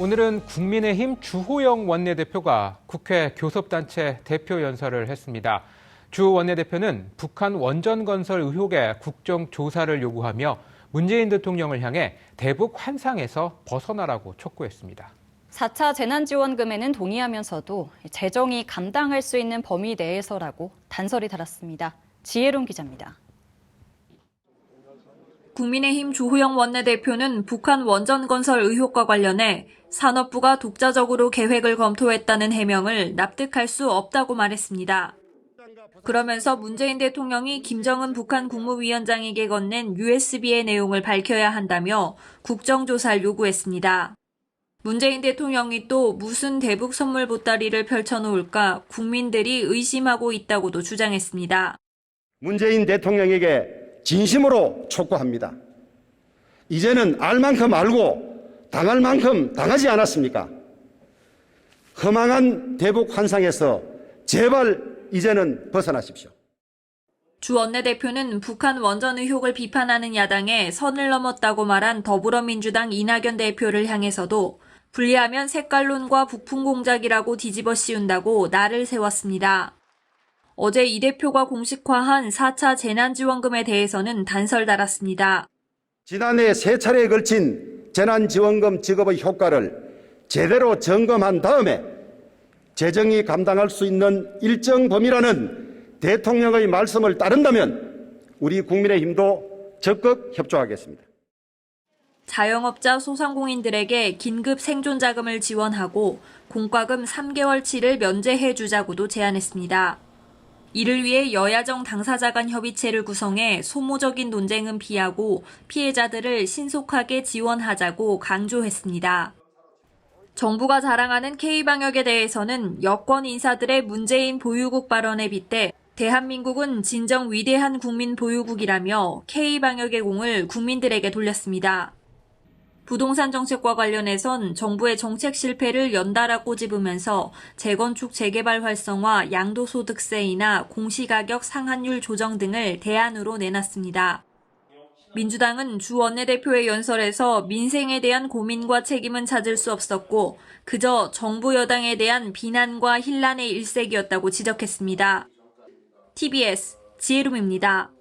오늘은 국민의힘 주호영 원내대표가 국회 교섭단체 대표 연설을 했습니다. 주 원내대표는 북한 원전 건설 의혹의 국정 조사를 요구하며 문재인 대통령을 향해 대북 환상에서 벗어나라고 촉구했습니다. 4차 재난지원금에는 동의하면서도 재정이 감당할 수 있는 범위 내에서라고 단서리 달았습니다. 지혜론 기자입니다. 국민의힘 주호영 원내대표는 북한 원전 건설 의혹과 관련해 산업부가 독자적으로 계획을 검토했다는 해명을 납득할 수 없다고 말했습니다. 그러면서 문재인 대통령이 김정은 북한 국무위원장에게 건넨 USB의 내용을 밝혀야 한다며 국정조사를 요구했습니다. 문재인 대통령이 또 무슨 대북 선물 보따리를 펼쳐놓을까 국민들이 의심하고 있다고도 주장했습니다. 문재인 대통령에게 진심으로 촉구합니다. 이제는 알 만큼 알고 당할 만큼 당하지 않았습니까? 허망한 대북 환상에서 제발 이제는 벗어나십시오. 주 원내대표는 북한 원전 의혹을 비판하는 야당에 선을 넘었다고 말한 더불어민주당 이낙연 대표를 향해서도 분리하면 색깔론과 북풍 공작이라고 뒤집어 씌운다고 날을 세웠습니다. 어제 이 대표가 공식화한 4차 재난지원금에 대해서는 단설 달았습니다. 지난해 세 차례에 걸친 재난지원금 지급의 효과를 제대로 점검한 다음에 재정이 감당할 수 있는 일정 범위라는 대통령의 말씀을 따른다면 우리 국민의힘도 적극 협조하겠습니다. 자영업자 소상공인들에게 긴급 생존 자금을 지원하고 공과금 3개월치를 면제해 주자고도 제안했습니다. 이를 위해 여야정 당사자 간 협의체를 구성해 소모적인 논쟁은 피하고 피해자들을 신속하게 지원하자고 강조했습니다. 정부가 자랑하는 K방역에 대해서는 여권 인사들의 문재인 보유국 발언에 빗대 대한민국은 진정 위대한 국민 보유국이라며 K방역의 공을 국민들에게 돌렸습니다. 부동산 정책과 관련해선 정부의 정책 실패를 연달아 꼬집으면서 재건축 재개발 활성화, 양도소득세이나 공시가격 상한율 조정 등을 대안으로 내놨습니다. 민주당은 주 원내대표의 연설에서 민생에 대한 고민과 책임은 찾을 수 없었고 그저 정부 여당에 대한 비난과 hin란의 일색이었다고 지적했습니다. TBS 지혜룸입니다.